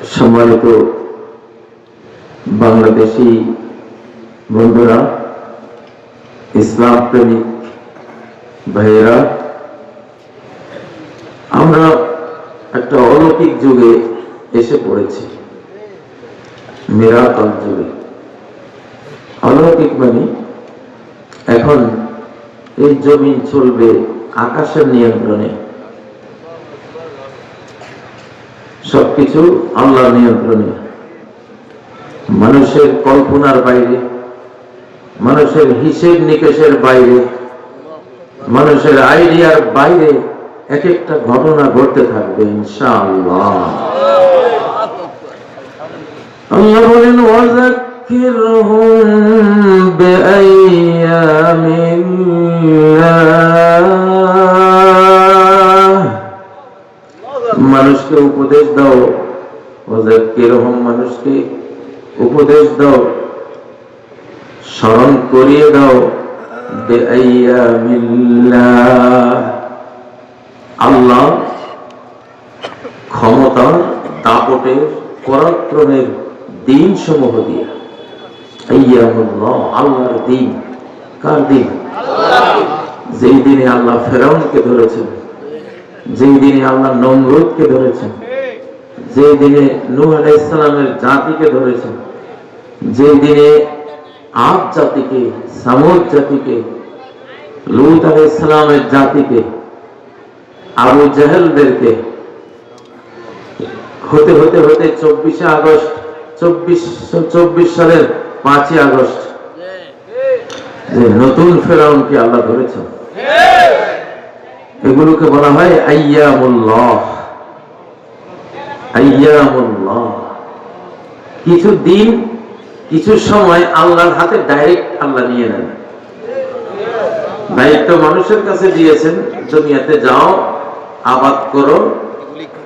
সম্মানিত বাংলাদেশি বন্ধুরা ইসলাম প্রেমিক ভাইয়েরা, আমরা একটা অলৌকিক যুগে এসে পড়েছি, মেরাকাল যুগে। অলৌকিক মানে এখন এই জমিন চলবে আকাশের নিয়ন্ত্রণে সবকিছু আল্লাহ নিয়ন্ত্রণে। মানুষের কল্পনার বাইরে, মানুষের হিসেব নিকেশের বাইরে, মানুষের আইডিয়ার বাইরে এক একটা ঘটনা ঘটতে থাকবে, ইনশাআল্লাহ। আল্লাহ বলেন মানুষকে উপদেশ দাও। কীরকম মানুষকে উপদেশ দাও। স্মরণ করিয়ে দাও। আল্লাহ ক্ষমতার দাপটের পরাক্রমের দিন সমূহ দিয়া আল্লাহর দিন। কার দিন। যেই দিনে আল্লাহ ফেরাউনকে ধরেছেন। যেই দিনে আল্লাহ নমরুদকে ধরেছেন যে দিনে নূহ আলাইসালামের জাতিকে ধরেছেন যে দিনে আদ জাতিকে, সামুদ জাতিকে, লুত আলাইসালামের জাতিকে, আবু জাহেলদেরকে হতে হতে হতে চব্বিশে আগস্ট, চব্বিশ চব্বিশ সালের পাঁচই আগস্ট, যে নতুন ফেরাউনকে আল্লাহ ধরেছেন। এগুলোকে বলা হয় আইয়ামুল্লাহ। আইয়ামুল্লাহ। কিছু দিন, কিছু সময় আল্লাহর হাতে ডাইরেক্ট আল্লাহ নিয়ে নেন। দায়িত্ব মানুষের কাছে দিয়েছেন, দুনিয়াতে যাও, আবাদ করো,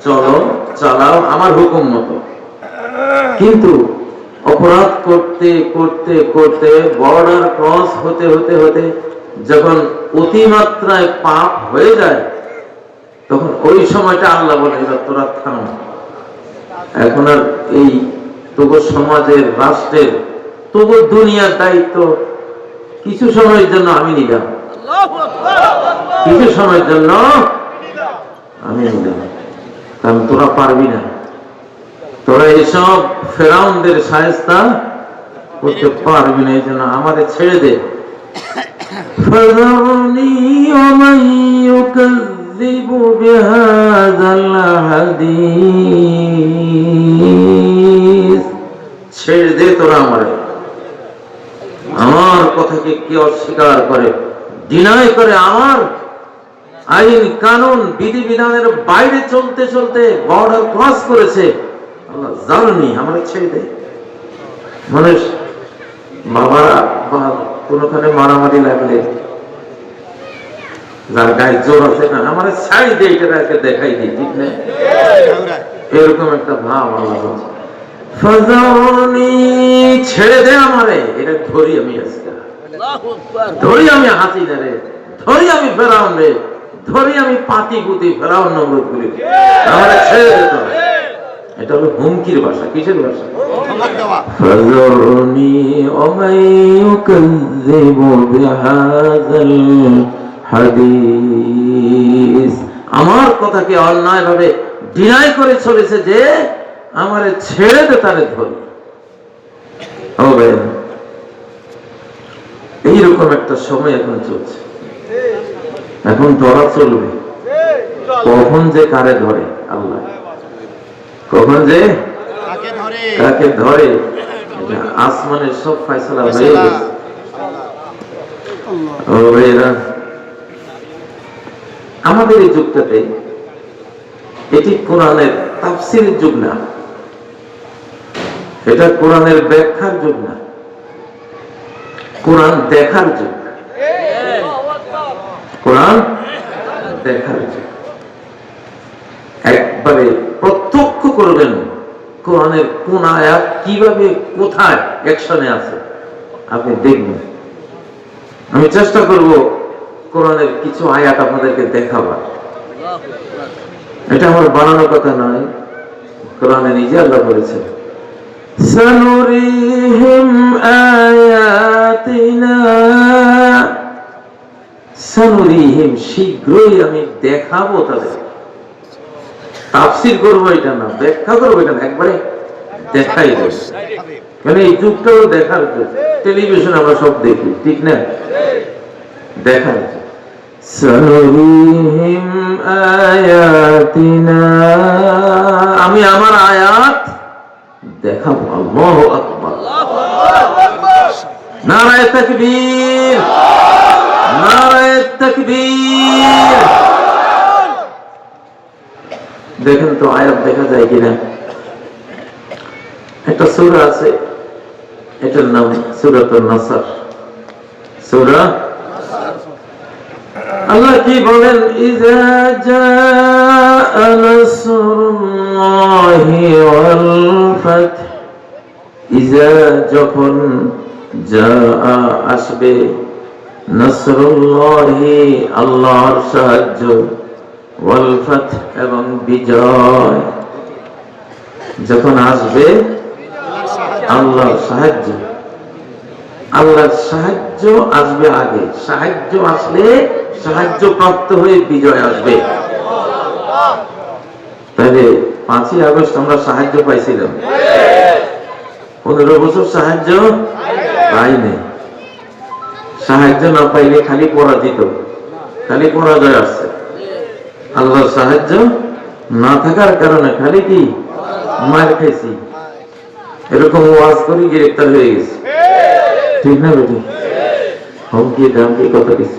চলো, চালাও, আমার হুকুম মতো। কিন্তু অপরাধ করতে করতে করতে বর্ডার ক্রস হতে হতে হতে যখন অতিমাত্রায় পাপ হয়ে যায়, তখন ওই সময়টা আল্লাহ বলে এবার তোরা থাম। এখন আর এই তবু সমাজের, রাষ্ট্রের, তবু দুনিয়ার দায়িত্ব কিছু সময়ের জন্য আমি নিলাম। কিছু সময়ের জন্য আমি নিলাম। কারণ তোরা পারবি না। তোরা এসব ফেরাউনদের সায়স্তা করতে পারবি না, এই জন্য আমাদের ছেড়ে দে। فذرني ومن يكذب بهذا الحديث ছেড়ে দে তোরা আমারে আমার কথাকে কে অস্বীকার করে ডিনাই করে আমার আইন কানুন বিধি বিধানের বাইরে চলতে চলতে বর্ডার ক্রস করেছে আল্লাহ জানি আমার ছেড়ে দে মানুষ বাবারা বা কোনখানে মারামারি লাগলে যার গায়ে জোর আছে না আমার ছাই দিয়ে এটাকে দেখাই দিই ঠিক না? এরকম একটা ভাব বলছে। ছেড়ে দে আমারে এটা ধরি আমি আজকে। ধরি আমি হাতি রে ধরি আমি ফেরাউন রে ধরি আমি পাতি পুতি ফেরাউন নমরুদ করি আমারে ছেড়ে দে তো এটা হলো হুমকির ভাষা কিসের ভাষা فذرني ومن يكذب بهذا الحديث আমার কথাকে অন্যায় ভাবে ডিনাই করে চলেছে যে আমারে ছেড়ে দে তারে ধরি ও ভাই এইরকম একটা সময় এখন চলছে এখন ধরা চলবে কখন যে কারে ধরে আল্লাহ কখন যে? কাকে ধরে? আসমানের সব ফয়সালা হয়ে গেছে। ও ভাইয়েরা আমাদের এই যুগটাতে এটি কোরআনের তাফসির যুগ না। এটা কোরআনের ব্যাখ্যার যুগ না। কোরআন দেখার যুগ। কোরআন দেখার যুগ। একবারে করবেন কোরআনের কোন আয়াত কিভাবে কোথায় অ্যাকশনে আছে আপনি দেখবেন আমি চেষ্টা করব কোরআনের কিছু আয়াত আপনাদেরকে দেখাবার এটা আমার বানানো কথা নয় কোরআনে নিজে আল্লাহ বলেছেন سنريهم آياتنا সানুরিহিম শীঘ্রই আমি দেখাবো তাদের তাফসির করব এটা না, ব্যাখ্যা করব এটা না, একবারে দেখাই দেবো। মানে এই যুগটা হলো দেখার টেলিভিশন আমরা সব দেখি, ঠিক না? দেখার যুগ। আমি আমার আয়াত দেখাবো, আল্লাহু আকবার। নারায়ে তাকবীর নারায়ে তাকবীর। দেখেন তো আয়াত দেখা যায় কিনা। একটা সূরা আছে, এটার নাম সূরাতুন নাসর। সূরা? আল্লাহ কি বলেন? যখন জাআ আসবে, নাসরুল্লাহি আল্লাহর সাহায্য এবং বিজয়। যখন আসবে, আল্লাহর সাহায্য। আল্লাহর সাহায্য আসবে আগে। সাহায্য আসলে সাহায্য প্রাপ্ত হয়ে বিজয় আসবে। তাহলে পাঁচই আগস্ট আমরা সাহায্য পাইছিলাম। পনেরো বছর সাহায্য পাইনি। সাহায্য না পাইলে খালি পরাজিত। খালি পরাজয় আসছে। আল্লাহর সাহায্য না থাকার কারণে খালি কি? মার খাইছি। এরকম ওয়াজ করি গ্রেফতার হয়ে গেছে। ঠিক না বেটি? হুমকি দামকি কত কিছু।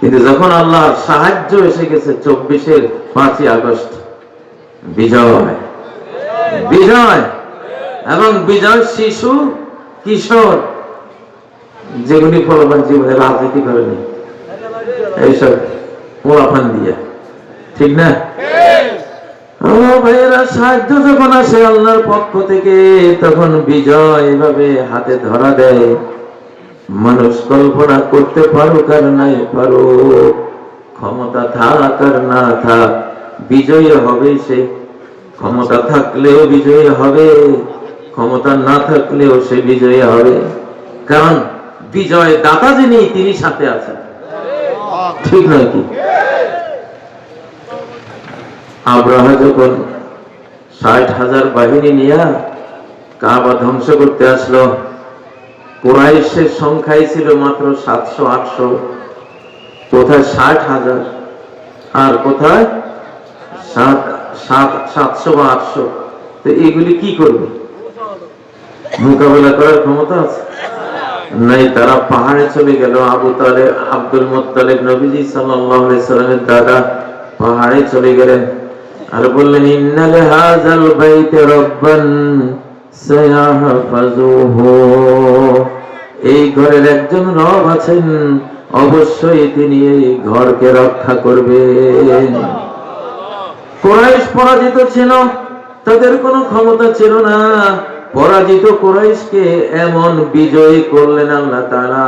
কিন্তু যখন আল্লাহ সাহায্য এসে গেছে চব্বিশের পাঁচই আগস্ট, বিজয়। বিজয়। এবং বিজয় শিশু, কিশোর, যেগুলি ফলবান জীবনে রাজনীতি করেনি, এইসব পোলাপান দিয়া। ঠিক না? ভাইয়েরা, সাহায্য যখন আসে আল্লাহর পক্ষ থেকে, তখন বিজয় এভাবে হাতে ধরা দেয়। মানুষ কল্পনা করতে পারুক আর নাই পারুক, ক্ষমতা থাক আর না থাক হবে সে। ক্ষমতা থাকলেও বিজয়ী হবে, ক্ষমতা না থাকলেও সে বিজয়ী হবে। কারণ বিজয় দাতা যিনি, তিনি সাথে আছেন। ঠিক নয় কি? আব্রাহা যখন ষাট হাজার বাহিনী নিয়ে কাবা ধ্বংস করতে আসলো, কোরাইশের সংখ্যাই ছিল মাত্র সাতশো, আটশো, কোথায় ষাট হাজার আর কোথায় সাত সাত, সাতশো বা আটশো। তো এগুলি কি করবে? মোকাবেলা করার ক্ষমতা আছে? নাই, তারা পাহাড়ে চলে গেল। আবু তালেব, আব্দুল মোত্তালেব নবীজি আলাইহি সাল্লামের দাদা পাহাড়ে চলে গেলেন। আর বললেন, ইন্নাল হাযাল বাইত রাব্বান এই ঘরের একজন রব আছেন, অবশ্যই তিনি এই ঘরকে রক্ষা করবেন। কোরাইশ পরাজিত ছিল, তাদের কোনো ক্ষমতা ছিল না। পরাজিত কোরাইশকে এমন বিজয়ী করলেন আল্লাহ তাআলা।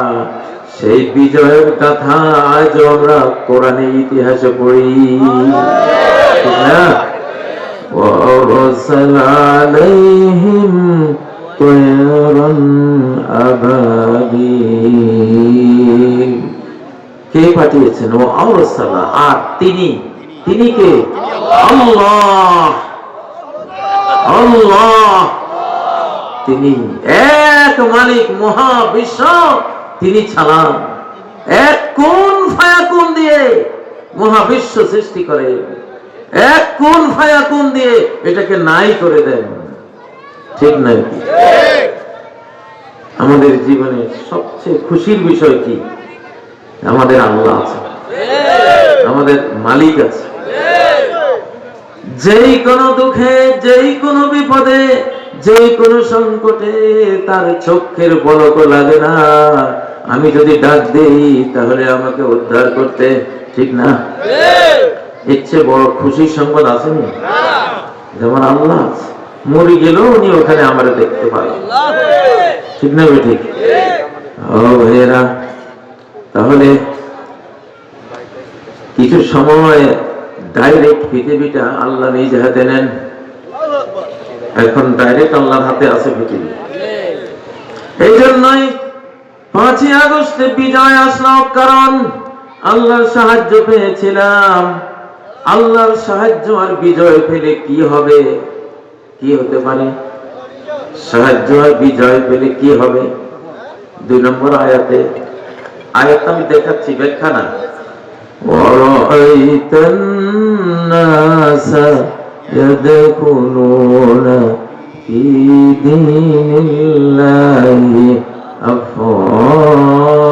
সেই বিজয়ের কথা আজ আমরা কোরআনে ইতিহাসে পড়ি ঠিক না وأرسل عليهم طيرا أبابيل কে পাঠিয়েছেন ও আরসালা আর তিনি তিনি কে আল্লাহ আল্লাহ তিনি এক মালিক মহাবিশ্ব তিনি ছাড়ান এক কোন ফায়াকুন দিয়ে মহাবিশ্ব সৃষ্টি করে, এক কোন ফায়াকুন দিয়ে এটাকে নাই করে দেন। ঠিক নাই? আমাদের জীবনে সবচেয়ে খুশির বিষয় কি? আমাদের আল্লাহ আছে, আমাদের মালিক আছে। যেই কোনো দুঃখে, যেই কোনো বিপদে, যেই কোনো সংকটে তার চোখের পলক লাগে না। আমি যদি ডাক দেই তাহলে আমাকে উদ্ধার করতে ঠিক না? ইচ্ছে বড় খুশির সংবাদ আসেনি? যেমন আল্লাহ। মরে গেলেও উনি ওখানে আমার দেখতে পাই ঠিক না ঠিক? ও ভাইয়েরা তাহলে কিছু সময় ডাইরেক্ট পৃথিবীটা আল্লাহ নিজ হাতে নেন। এখন ডাইরেক্ট আল্লাহর হাতে আছে পৃথিবী। এই জন্যই পাঁচই আগস্টে বিজয় আসলো কারণ আল্লাহর সাহায্য পেয়েছিলাম আল্লাহর সাহায্য আর বিজয় পেলে কি হবে কি হতে পারে সাহায্য আর বিজয় পেলে কি হবে দুই নম্বর আয়াতে আয়াত আমি দেখাচ্ছি ব্যাখ্যা না ورأيت الناس يدخلون في دين الله أفواجا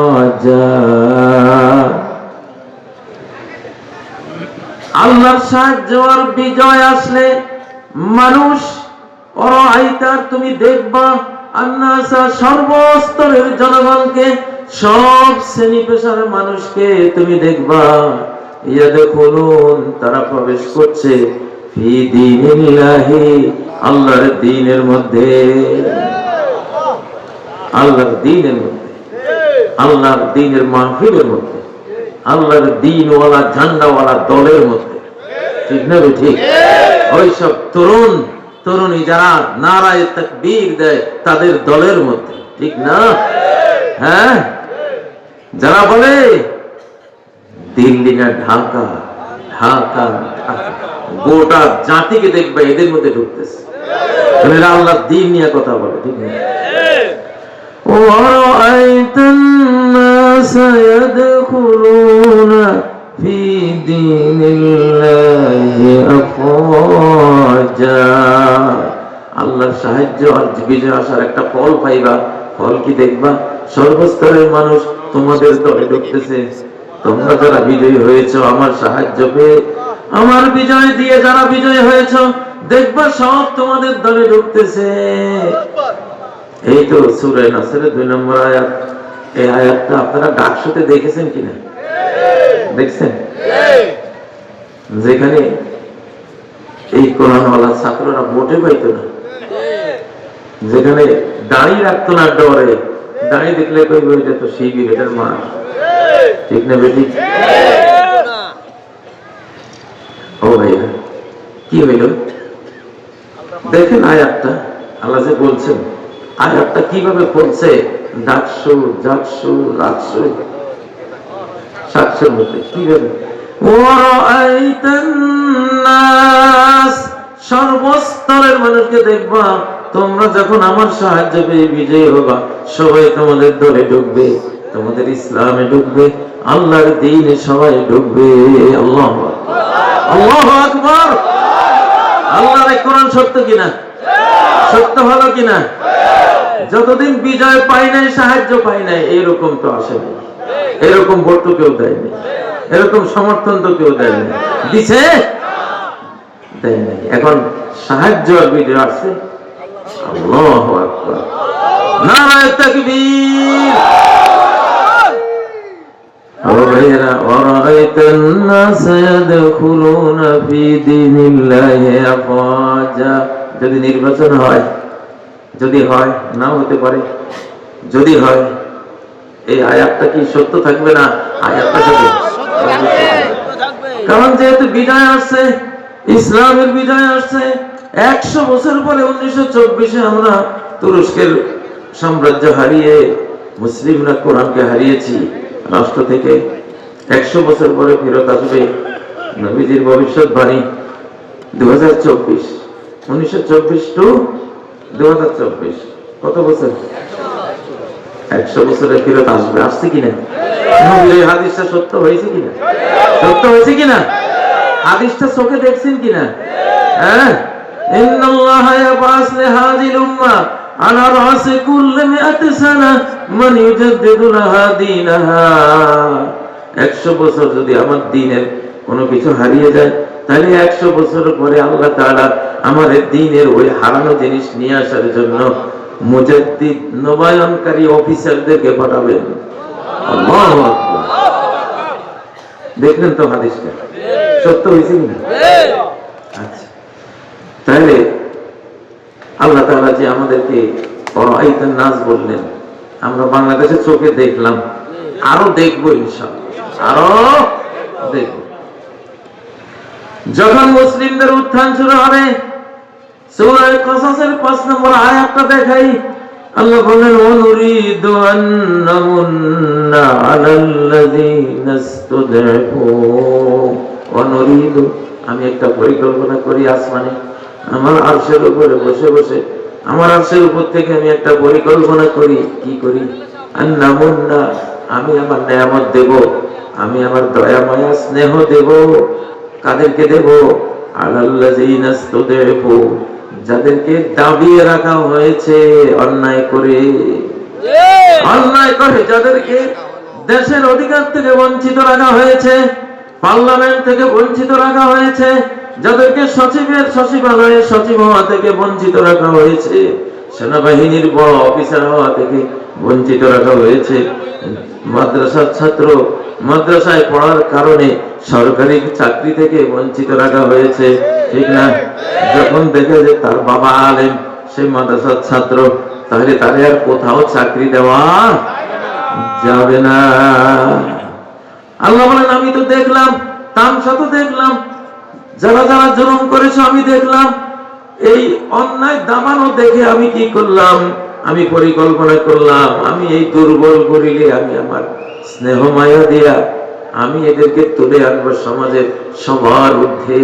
আল্লাহর সাহায্য আর বিজয় আসলে মানুষ অরাইতার তুমি দেখবা আন্নাসা সর্বস্তরের জনগণকে সব শ্রেণী পেশার মানুষকে তুমি দেখবা ইয়া দেখুন তারা প্রবেশ করছে ফি দীনিল্লাহি আল্লাহর দ্বীনের মধ্যে আল্লাহর দ্বীনের মধ্যে। আল্লাহর দ্বীনের মাহফিলের মধ্যে। আল্লাহর দিনওয়ালা, ঝান্ডাওয়ালা দলের মধ্যে। ঠিক না ঠিক? ওই সব তরুণ, তরুণী যারা নারায় দেয়, তাদের দলের মধ্যে। ঠিক না? হ্যাঁ? যারা বলে দিল্লি না ঢাকা ঢাকা। গোটা জাতিকে দেখবে, এদের মধ্যে ঢুকতেছে। আল্লাহ দিন নিয়ে কথা বলে, ঠিক না? ورأيت الناس يدخلون في دين الله أفواجا আল্লাহর সাহায্য আর বিজয় আসার একটা ফল পাইবা ফল কি দেখবা সর্বস্তরের মানুষ তোমাদের দলে ঢুকতেছে তোমরা যারা বিজয়ী হয়েছ আমার সাহায্য পেয়ে আমার বিজয় দিয়ে যারা বিজয় হয়েছ দেখবা সব তোমাদের দলে ঢুকতেছে এই তো সুরে নাসের দুই নম্বর আয়াত। এই আয়াতটা আপনারা ডাকশোতে দেখেছেন কিনা? দেখছেন? যেখানে এই কোরআনওয়ালা ছাত্ররা মোটে পাইতো না। যেখানে দাঁড়িয়ে রাখতো না ডরে দাঁড়িয়ে দেখলে কইবে, এটা তো শিবির, এটার মা ঠিক না বেটি ও ভাইয়া, কি হইল? দেখেন আয়াতটা, আল্লাহ যে বলছেন। আয়াতটা কীভাবে পড়ছে ডাকসু জাকসু রাকসু সাতশোর মধ্যে, কীভাবে? সর্বস্তরের মানুষকে দেখবা, তোমরা যখন আমার সাহায্য পেয়ে বিজয়ী হবা, সবাই তোমাদের দলে ঢুকবে, তোমাদের ইসলামে ঢুকবে, আল্লাহর দিনে সবাই ঢুকবে। আল্লাহ আল্লাহ আকবর। আল্লাহর কোরআন সত্য কিনা? সত্য হলো কিনা? যতদিন বিজয় পাই নাই সাহায্য পাই নাই এরকম তো আসেনি এরকম ভোট তো কেউ দেয়নি এরকম সমর্থন তো কেউ দেয়নি দিছে দেয় নাই এখন সাহায্য আর বিজয় আসছে আল্লাহু আকবার নারায়ে তাকবীর غير ورأيت الناس يدخلون في دين الله أفواجا যদি নির্বাচন হয় যদি হয়, নাও হতে পারে। যদি হয়, এই আয়াতটা কি সত্য থাকবে না? আয়াতটা সত্য কারণ যেহেতু বিজয় আসছে, ইসলামের বিজয় আসছে, একশো বছর পরে উনিশশো চব্বিশে আমরা তুরস্কের সাম্রাজ্য হারিয়ে মুসলিমরা কোরআনকে হারিয়েছি, রাষ্ট্র থেকে একশো বছর পরে ফেরত আসবে নবীজির ভবিষ্যৎবাণী দু হাজার চব্বিশ। উনিশশো চব্বিশ টু একশো হ্যাঁ? ইন্নাল্লাহ ইয়াবাস লিহাযিল উম্মাহ আলা রাসি কুল্লি মিআতি সানা ইউজাদ্দিদু লাহা দীনাহা। 100 বছর যদি আমার দ্বীনের কোনো কিছু হারিয়ে যায় তাহলে 100 বছর পরে আল্লাহ তাআলা আমাদের এই দ্বীনের ওই হারানো জিনিস নিয়ে আসার জন্য মুজাদ্দিদ নবায়নকারী অফিসারদেরকে পাঠাবেন। দেখলেন তো হাদিসটা? সত্য হয়েছে কিনা আচ্ছা। তাহলে আল্লাহ তাআলা যে আমাদেরকে নাচ বললেন, আমরা বাংলাদেশের চোখে দেখলাম, আরও দেখব ইনশাআল্লাহ। আরও দেখব। যখন মুসলিমদের উত্থান শুরু হবে সূরা কসাসের 5 নম্বর আয়াতটা দেখাই। আল্লাহ বলেন আন্নামুন্না আমি একটা পরিকল্পনা করি আসমানে। আমার আরশের উপরে বসে বসে, আমার আরশের উপর থেকে আমি একটা পরিকল্পনা করি। কি করি? আন্নামুন্না, আমি আমার নিয়ামত দেব। আমি আমার দয়া মায়া স্নেহ দেব। কাদেরকে দেব? যাদেরকে দাবিয়ে রাখা হয়েছে অন্যায় করে। অন্যায় করে যাদেরকে দেশের অধিকার থেকে বঞ্চিত রাখা হয়েছে পার্লামেন্ট থেকে বঞ্চিত রাখা হয়েছে যাদেরকে সচিবের সচিবালয়ে সচিব হওয়া থেকে বঞ্চিত রাখা হয়েছে। সেনাবাহিনীর বড় অফিসার হওয়া থেকে বঞ্চিত রাখা হয়েছে। মাদ্রাসার ছাত্র মাদ্রাসায় পড়ার কারণে সরকারি চাকরি থেকে বঞ্চিত রাখা হয়েছে। ঠিক না? যখন দেখে যে তার বাবা আলেম সে মাদ্রাসার ছাত্র, তাহলে তারে আর কোথাও চাকরি দেওয়া যাবে না। আল্লাহ বলেন, আমি তো দেখলাম তামসা তো দেখলাম। যারা যারা জুলুম করেছে, আমি দেখলাম। এই অন্যায় দামানো দেখে আমি কি করলাম? আমি পরিকল্পনা করলাম, আমি এই দুর্বল করিলে আমি আমার স্নেহ মায়া দিয়া আমি এদেরকে তুলে আনব সমাজের সবার ঊর্ধ্বে।